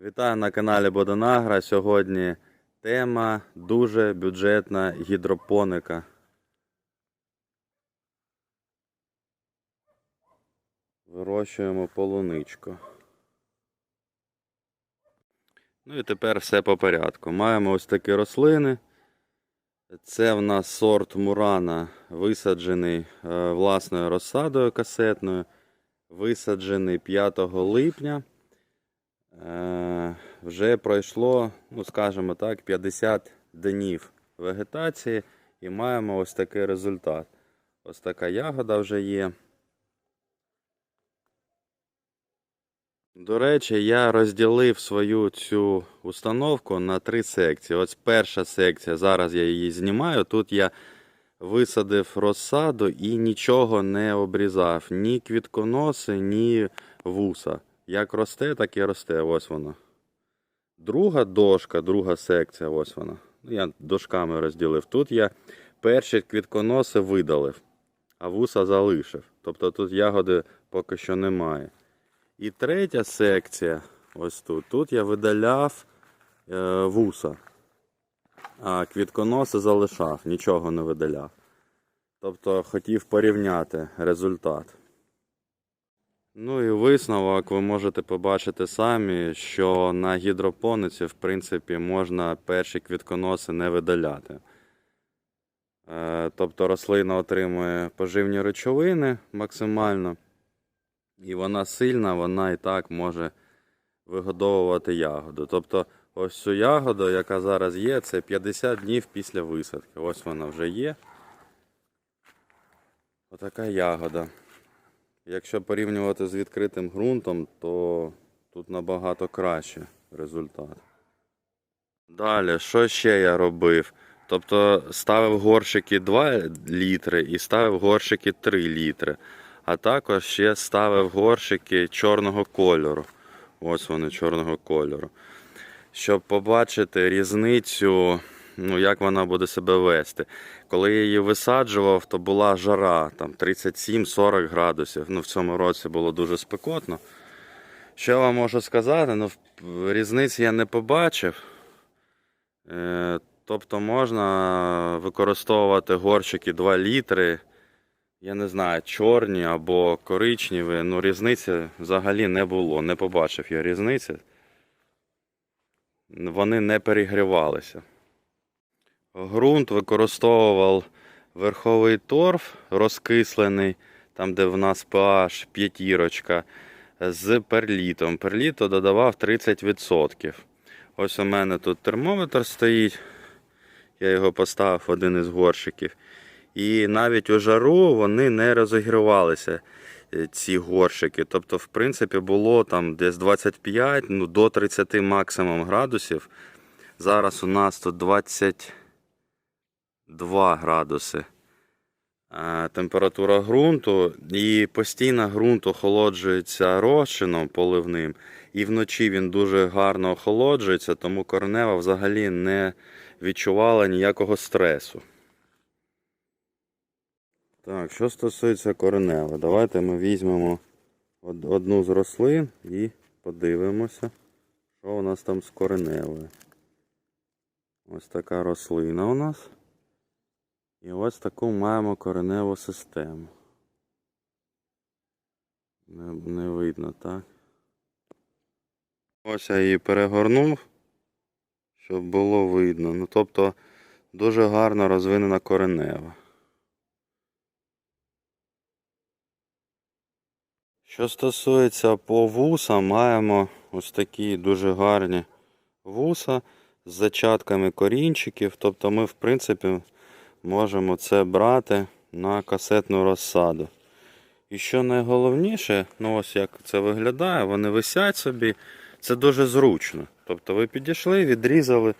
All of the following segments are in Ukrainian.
Вітаю на каналі Бодонагра. Сьогодні тема дуже бюджетна гідропоника. Вирощуємо полуничку. Ну і тепер все по порядку. Маємо ось такі рослини. Це в нас сорт Мурана, висаджений е, власною розсадою касетною, висаджений 5 липня. Вже пройшло, ну скажімо так, 50 днів вегетації і маємо ось такий результат. Ось така ягода вже є. До речі, я розділив свою цю установку на три секції. Ось перша секція, зараз я її знімаю. Тут я висадив розсаду і нічого не обрізав. Ні квітконоси, ні вуса. Як росте, так і росте. Ось воно. Друга дошка, друга секція, ось вона. Ну, Я дошками розділив. Тут я перші квітконоси видалив, а вуса залишив. Тобто тут ягоди поки що немає. І третя секція, ось тут. Тут я видаляв е, вуса, а квітконоси залишав, нічого не видаляв. Тобто хотів порівняти результат. Ну і висновок ви можете побачити самі, що на гідропониці, в принципі, можна перші квітконоси не видаляти. Е, Тобто рослина отримує поживні речовини максимально, і вона сильна, вона і так може вигодовувати ягоду. Тобто, ось цю ягоду, яка зараз є, це 50 днів після висадки. Ось вона вже є. Отака ягода. Якщо порівнювати з відкритим ґрунтом, то тут набагато краще результат. Далі, що ще я робив? Тобто ставив горщики 2 літри і ставив горщики 3 літри. А також ще ставив горщики чорного кольору. Ось вони чорного кольору. Щоб побачити різницю, ну, як вона буде себе вести. Коли я її висаджував, то була жара, там 37-40 градусів. Ну, в цьому році було дуже спекотно. Що я вам можу сказати? Ну, різниці я не побачив. Е, Тобто можна використовувати горщики 2 літри, я не знаю, чорні або коричневі. Ну, різниці взагалі не було. Не побачив я різниці. Вони не перегрівалися. Грунт використовував верховий торф розкислений, там де в нас pH п'ятірочка, з перлітом. Перліту додавав 30%. Ось у мене тут термометр стоїть. Я його поставив в один із горщиків. І навіть у жару вони не розігрівалися, е, ці горщики. Тобто, в принципі, було там десь 25 ну, до 30 максимум градусів. Зараз у нас тут 22 градуси. е, Температура ґрунту і постійно ґрунт охолоджується розчином поливним, і вночі він дуже гарно охолоджується, тому корнева взагалі не відчувала ніякого стресу. Так, що стосується кореневи, давайте ми візьмемо одну з рослин і подивимося, що у нас там з кореневою. Ось така рослина у нас. І ось таку маємо кореневу систему. Не, не видно, так? Ось я її перегорнув, щоб було видно. Ну, тобто дуже гарно розвинена коренева. Що стосується по вусам, маємо ось такі дуже гарні вуса з зачатками корінчиків. Тобто ми, в принципі, можемо це брати на касетну розсаду. І що найголовніше, ну ось як це виглядає, вони висять собі, це дуже зручно. Тобто ви підійшли, відрізали,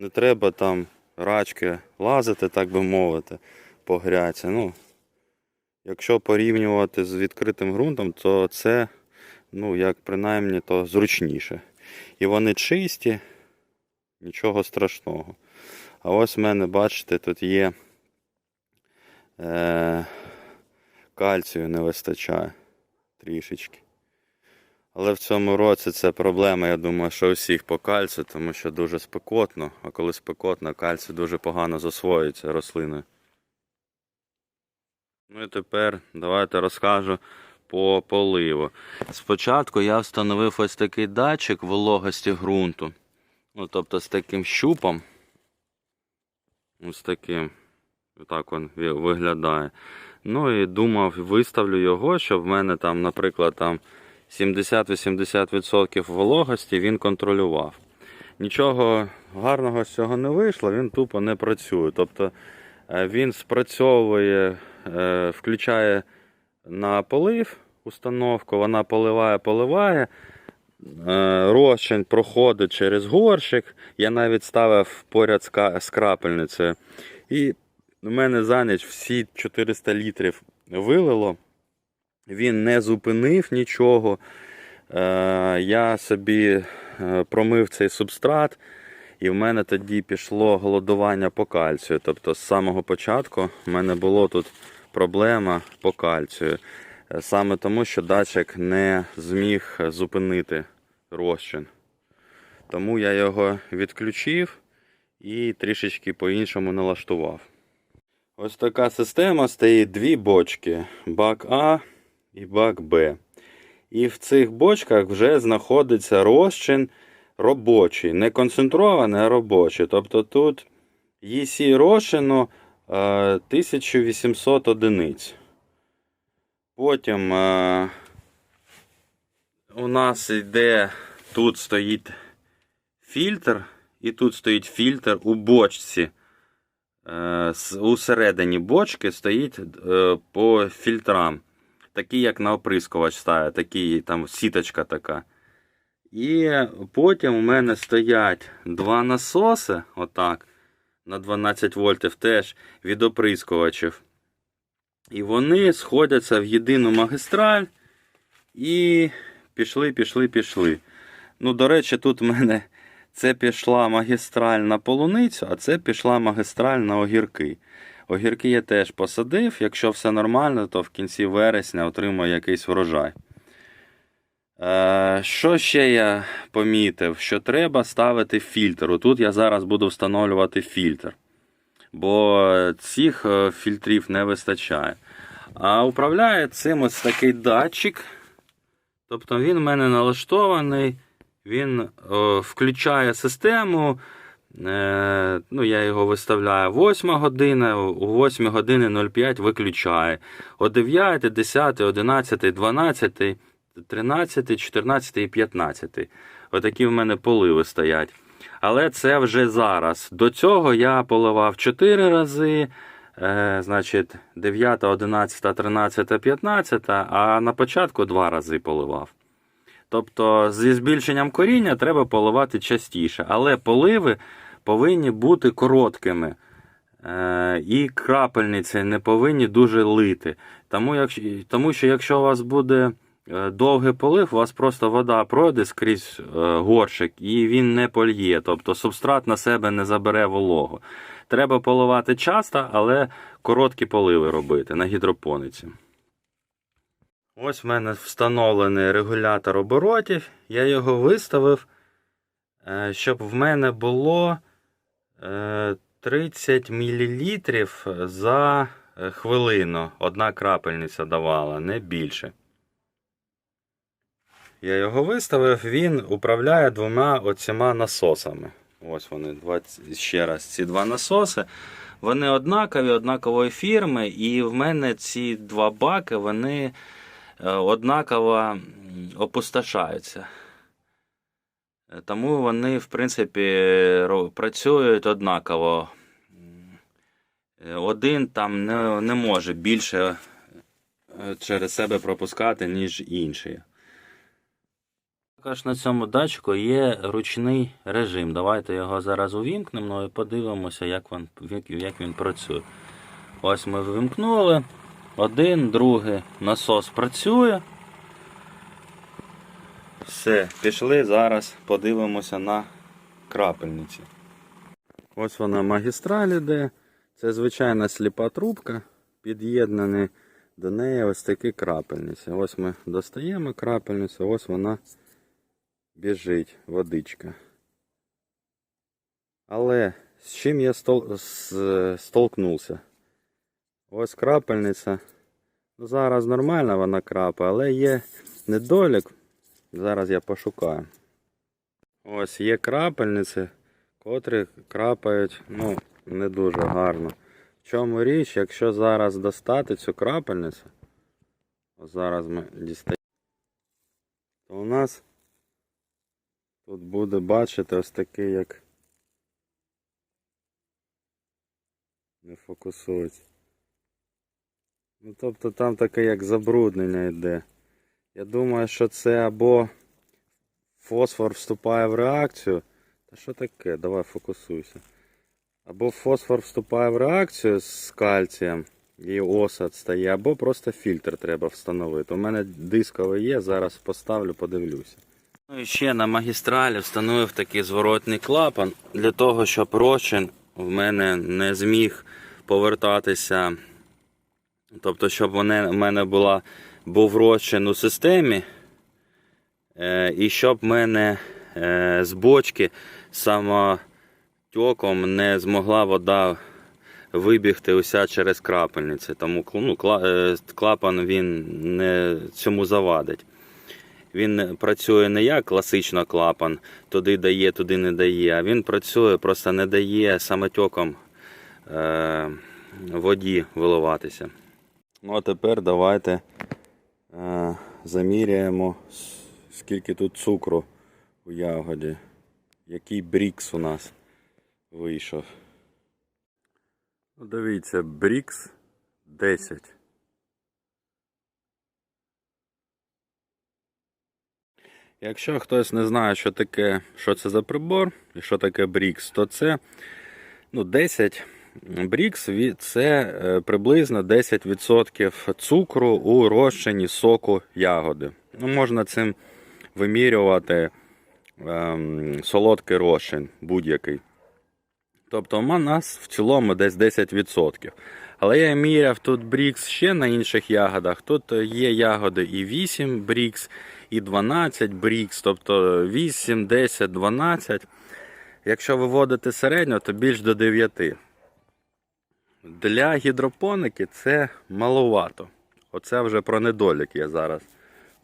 не треба там рачки лазити, так би мовити, по гряці. Ну, якщо порівнювати з відкритим ґрунтом, то це, ну, як принаймні, то зручніше. І вони чисті, нічого страшного. А ось в мене, бачите, тут є е, кальцію не вистачає трішечки. Але в цьому році це проблема, я думаю, що у всіх по кальцію, тому що дуже спекотно, а коли спекотно, кальцій дуже погано засвоюється рослиною. Ну і тепер давайте розкажу по поливу. Спочатку я встановив ось такий датчик вологості ґрунту. Ну, тобто з таким щупом. Ось таким. Так він виглядає. Ну і думав, виставлю його, щоб в мене там, наприклад, там 70-80% вологості він контролював. Нічого гарного з цього не вийшло, він тупо не працює. Тобто е, він спрацьовує, е, включає на полив установку, вона поливає, поливає. Е, Розчин проходить через горщик. Я навіть ставив поряд з крапельницею. І в мене за ніч всі 400 літрів вилило. Він не зупинив нічого. Е, Я собі е, промив цей субстрат, і в мене тоді пішло голодування по кальцію. Тобто з самого початку в мене було тут проблема по кальцію. Саме тому, що датчик не зміг зупинити розчин. Тому я його відключив і трішечки по-іншому налаштував. Ось така система стоїть дві бочки: бак А і бак Б. І в цих бочках вже знаходиться розчин робочий, не концентрований, а робочий. Тобто тут ЄСі розчину е, 1800 одиниць. Потім е, у нас йде, тут стоїть фільтр, і тут стоїть фільтр у бочці. Е, с- у середині бочки стоїть е, по фільтрам. Такі, як на оприскувач ставить, такі там сіточка така. І потім у мене стоять два насоси, отак, на 12 вольтів теж від оприскувачів. І вони сходяться в єдину магістраль. І пішли, пішли, пішли. Ну, до речі, тут в мене це пішла магістраль на полуницю, а це пішла магістраль на огірки. Огірки я теж посадив. Якщо все нормально, то в кінці вересня отримаю якийсь врожай. Е, що ще я помітив? Що треба ставити фільтр. Тут я зараз буду встановлювати фільтр. Бо цих е, фільтрів не вистачає. А управляє цим ось такий датчик. Тобто він в мене налаштований, він е, включає систему. Е, ну, я його виставляю 8 година, у 8 години 05 виключає. О 9, 10, 11, 12, 13, 14 і 15. Отакі в мене поливи стоять. Але це вже зараз. До цього я поливав 4 рази. Е, значить, 9, 11, 13, 15, а на початку два рази поливав. Тобто зі збільшенням коріння треба поливати частіше, але поливи повинні бути короткими. Е, і крапельниці не повинні дуже лити. Тому, якщо, тому що якщо у вас буде довгий полив, у вас просто вода пройде скрізь е, горщик і він не польє. Тобто субстрат на себе не забере вологу. Треба поливати часто, але короткі поливи робити на гідропониці. Ось в мене встановлений регулятор оборотів. Я його виставив, е, щоб в мене було е, 30 мл за е, хвилину. Одна крапельниця давала, не більше. Я його виставив, він управляє двома оціма насосами. Ось вони, 20, ще раз, ці два насоси. Вони однакові, однакової фірми, і в мене ці два баки, вони е, однаково опустошаються. Е, Тому вони, в принципі, працюють однаково. Е, Один там не, не може більше через себе пропускати, ніж інший. Також на цьому датчику є ручний режим. Давайте його зараз увімкнемо і подивимося, як він, як- він працює. Ось ми вимкнули. Один, другий насос працює. Все, пішли. Зараз подивимося на крапельниці. Ось вона магістраль іде. Це звичайна сліпа трубка, під'єднаний до неї ось такі крапельниці. Ось ми достаємо крапельницю, ось вона біжить, водичка. Але з чим я стол... з- столкнувся? Ось крапельниця. Ну, Зараз нормально вона крапає, але є недолік. Зараз я пошукаю. Ось є крапельниці, котрі крапають ну, не дуже гарно. В чому річ, якщо зараз достати цю крапельницю, зараз ми дістаємо, то у нас тут буде бачити ось такий як не фокусується. Ну, тобто там таке як забруднення йде. Я думаю, що це або фосфор вступає в реакцію. Та що таке? Давай фокусуйся. Або фосфор вступає в реакцію з кальцієм і осад стає, або просто фільтр треба встановити. У мене дисковий є, зараз поставлю, подивлюся. Ну і ще на магістралі встановив такий зворотний клапан для того, щоб розчин в мене не зміг повертатися. Тобто, щоб в мене була, був розчин у системі, е, і щоб в мене е, з бочки самотоком не змогла вода вибігти уся через крапельниці. Тому ну, е, клапан він не цьому завадить. Він працює не як класично клапан, туди дає, туди не дає, а він працює, просто не дає самотоком е, воді виливатися. Ну а тепер давайте е, заміряємо, скільки тут цукру у ягоді. Який брікс у нас вийшов. Ну, дивіться, брікс 10. Якщо хтось не знає, що таке, що це за прибор і що таке брікс, то це ну, 10 брікс це е, приблизно 10% цукру у розчині соку ягоди. Ну, можна цим вимірювати ем, солодкий розчин будь-який. Тобто у нас в цілому десь 10%. Але я міряв тут брікс ще на інших ягодах. Тут є ягоди і 8 брікс, і 12 брікс, тобто 8, 10, 12. Якщо виводити середньо, то більш до 9. Для гідропоники це маловато. Оце вже про недолік я зараз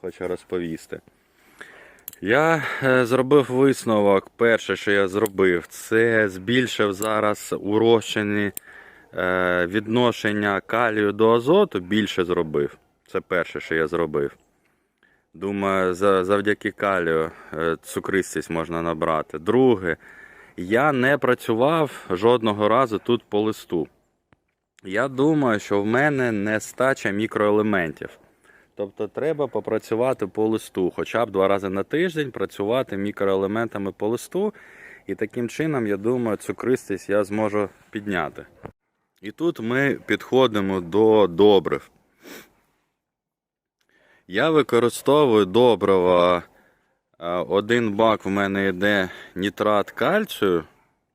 хочу розповісти. Я е, зробив висновок. Перше, що я зробив, це збільшив зараз у розчині е, відношення калію до азоту, більше зробив. Це перше, що я зробив. Думаю, завдяки калію е, цукристість можна набрати. Друге, я не працював жодного разу тут по листу. Я думаю, що в мене нестача мікроелементів. Тобто треба попрацювати по листу, хоча б два рази на тиждень працювати мікроелементами по листу. І таким чином, я думаю, цукристість я зможу підняти. І тут ми підходимо до добрив. Я використовую добрива. Один бак в мене йде нітрат кальцію,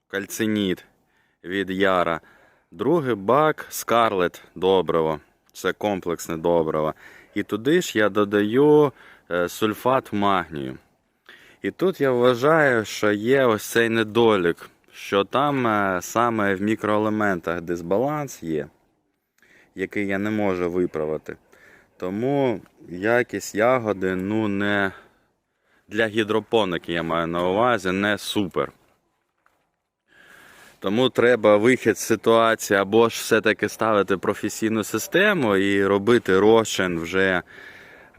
кальциніт від яра. Другий бак скарлет добриво. Це комплексне добриво. І туди ж я додаю е, сульфат магнію. І тут я вважаю, що є ось цей недолік, що там е, саме в мікроелементах дисбаланс є, який я не можу виправити. Тому якість ягоди ну не для гідропоники я маю на увазі, не супер. Тому треба вихід з ситуації або ж все-таки ставити професійну систему і робити розчин вже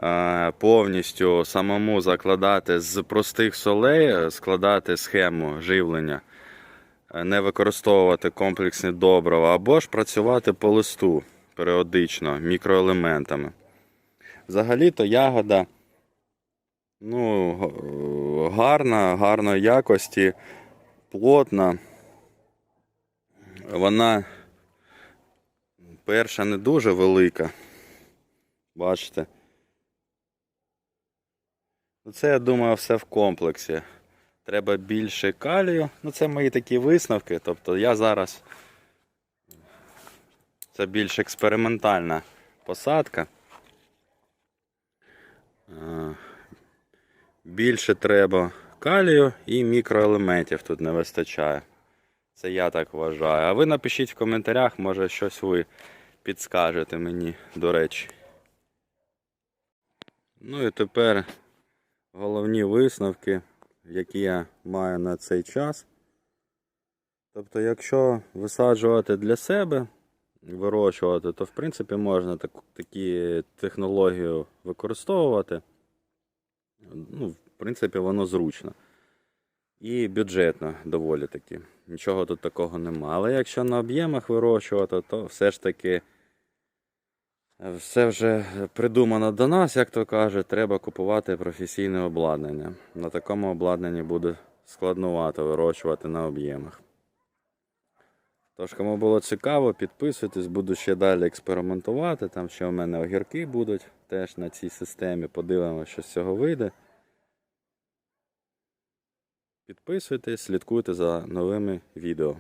е, повністю самому закладати з простих солей, складати схему живлення, е, не використовувати комплексні добрива, або ж працювати по листу періодично мікроелементами. Взагалі-то ягода ну, гарна, гарної якості, плотна. Вона перша не дуже велика. Бачите? Ну, Це, я думаю, все в комплексі. Треба більше калію. Ну, це мої такі висновки. Тобто я зараз. Це більш експериментальна посадка. Більше треба калію і мікроелементів тут не вистачає. Це я так вважаю. А ви напишіть в коментарях, може щось ви підскажете мені, до речі. Ну і тепер головні висновки, які я маю на цей час. Тобто, якщо висаджувати для себе, вирощувати, то в принципі можна так, такі технологію використовувати. Ну, в принципі, воно зручно. І бюджетно доволі таки. Нічого тут такого нема. Але якщо на об'ємах вирощувати, то все ж таки все вже придумано до нас, як то кажуть, треба купувати професійне обладнання. На такому обладнанні буде складнувато вирощувати на об'ємах. Тож, кому було цікаво, підписуйтесь, буду ще далі експериментувати. Там ще у мене огірки будуть теж на цій системі. Подивимося, що з цього вийде. Підписуйтесь, слідкуйте за новими відео.